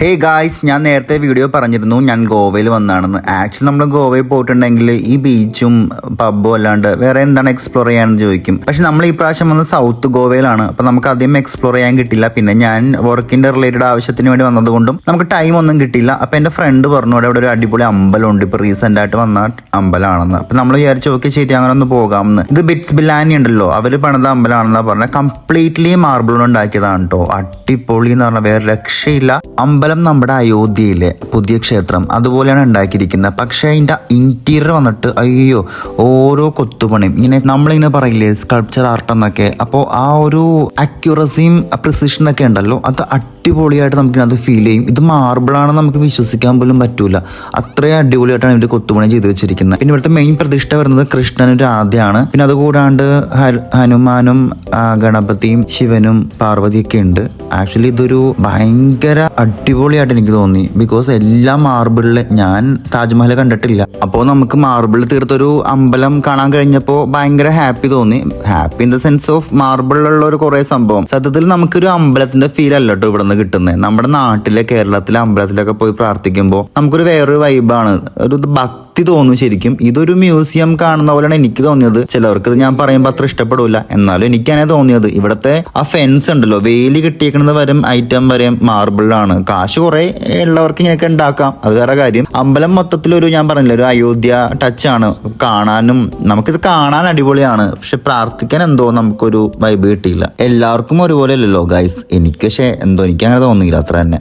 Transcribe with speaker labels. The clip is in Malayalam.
Speaker 1: ഹേ ഗായ്സ് ഞാൻ നേരത്തെ വീഡിയോ പറഞ്ഞിരുന്നു ഞാൻ ഗോവയിൽ വന്നാണെന്ന്. ആക്ച്വലി നമ്മൾ ഗോവയിൽ പോയിട്ടുണ്ടെങ്കിൽ ഈ ബീച്ചും പബ്ബും അല്ലാണ്ട് വേറെ എന്താണ് എക്സ്പ്ലോർ ചെയ്യാന്ന് ചോദിക്കും. പക്ഷെ നമ്മൾ ഈ പ്രാവശ്യം വന്നത് സൗത്ത് ഗോവയിലാണ്. അപ്പം നമുക്ക് അധികം എക്സ്പ്ലോർ ചെയ്യാൻ കിട്ടില്ല. പിന്നെ ഞാൻ വർക്കിന്റെ റിലേറ്റഡ് ആവശ്യത്തിന് വേണ്ടി വന്നതുകൊണ്ടും നമുക്ക് ടൈം ഒന്നും കിട്ടില്ല. അപ്പം എന്റെ ഫ്രണ്ട് പറഞ്ഞു അവിടെ ഒരു അടിപൊളി അമ്പലമുണ്ട്. ഇപ്പോൾ റീസെന്റ് ആയിട്ട് വന്ന അമ്പലമാണെന്ന് അപ്പം നമ്മൾ വിചാരിച്ചു ഓക്കെ ശരി അങ്ങനെ ഒന്ന് പോകാമെന്ന്. ഇത് ബിറ്റ്സ് ബിലാനി ഉണ്ടല്ലോ. അവർ പണിത അമ്പലമാണെന്നാണ് പറഞ്ഞത്. കംപ്ലീറ്റ്ലി മാർബിൾ ഉണ്ടാക്കിയതാണ് കേട്ടോ അടിപൊളി എന്ന് പറഞ്ഞാൽ വേറെ രക്ഷയില്ല. അമ്പലം നമ്മുടെ അയോധ്യയിലെ പുതിയ ക്ഷേത്രം അതുപോലെയാണ് ഉണ്ടാക്കിയിരിക്കുന്നത്. പക്ഷേ അതിന്റെ ഇന്റീരിയർ വന്നിട്ട് അയ്യോ ഓരോ കൊത്തുപണിയും. ഇങ്ങനെ നമ്മളിങ്ങനെ പറയില്ലേ സ്കൾപ്ചർ ആർട്ട് എന്നൊക്കെ. അപ്പോൾ ആ ഒരു അക്യുറസിയും പ്രിസിഷനൊക്കെ ഉണ്ടല്ലോ. അത് അടിപൊളിയായിട്ട് നമുക്ക് അത് ഫീൽ ചെയ്യും. ഇത് മാർബിളാണെന്ന് നമുക്ക് വിശ്വസിക്കാൻ പോലും പറ്റൂല. അത്രയും അടിപൊളിയായിട്ടാണ് ഇവിടെ കൊത്തുപണി ചെയ്തു വെച്ചിരിക്കുന്നത്. പിന്നെ ഇവിടുത്തെ മെയിൻ പ്രതിഷ്ഠ വരുന്നത് കൃഷ്ണനും രാധയാണ്. പിന്നെ അതുകൂടാണ്ട് ഹനുമാനും ഗണപതിയും ശിവനും പാർവതിയൊക്കെ ഉണ്ട്. ആക്ച്വലി ഇതൊരു ഭയങ്കര അടിപൊളിയായിട്ട് എനിക്ക് തോന്നി. ബിക്കോസ് എല്ലാ മാർബിളിലെ ഞാൻ താജ്മഹൽ കണ്ടിട്ടില്ല. അപ്പോൾ നമുക്ക് മാർബിൾ തീർത്തൊരു അമ്പലം കാണാൻ കഴിഞ്ഞപ്പോൾ ഭയങ്കര ഹാപ്പി തോന്നി. Happy in the sense of മാർബിളിലുള്ള ഒരു കുറേ സംഭവം. സത്യത്തിൽ നമുക്കൊരു അമ്പലത്തിന്റെ ഫീൽ അല്ല കേട്ടോ ഇവിടെ കിട്ടുന്നത് നമ്മുടെ നാട്ടിലെ കേരളത്തിലെ അമ്പലത്തിലൊക്കെ പോയി പ്രാർത്ഥിക്കുമ്പോൾ നമുക്കൊരു വേറൊരു വൈബാണ് ഒരു ഭക്തി തോന്നും ശരിക്കും. ഇതൊരു മ്യൂസിയം കാണുന്ന പോലെയാണ് എനിക്ക് തോന്നിയത്. ചിലവർക്ക് ഇത് ഞാൻ പറയുമ്പോൾ അത്ര ഇഷ്ടപ്പെടില്ല എന്നാലും എനിക്കാണ് തോന്നിയത്. ഇവിടത്തെ ആ ഫെൻസ് ഉണ്ടല്ലോ. വേലി കെട്ടിയേക്കുന്നത് വരും ഐറ്റം വരെ മാർബിളാണ് കാശ് കുറെ ഉള്ളവർക്ക് ഇങ്ങനെയൊക്കെ ഉണ്ടാക്കാം. അത് വേറെ കാര്യം. അമ്പലം മൊത്തത്തിൽ ഒരു ഞാൻ പറഞ്ഞില്ല ഒരു അയോധ്യ ടച്ച് ആണ്. കാണാനും നമുക്കിത് കാണാൻ അടിപൊളിയാണ്. പക്ഷെ പ്രാർത്ഥിക്കാൻ എന്തോ നമുക്കൊരു വൈബ് കിട്ടിയില്ല. എല്ലാവർക്കും ഒരുപോലെ അല്ലല്ലോ ഗൈസ് എനിക്ക് പക്ഷെ എന്തോ എനിക്ക് അങ്ങനെ തോന്നിയില്ല. അത്ര തന്നെ.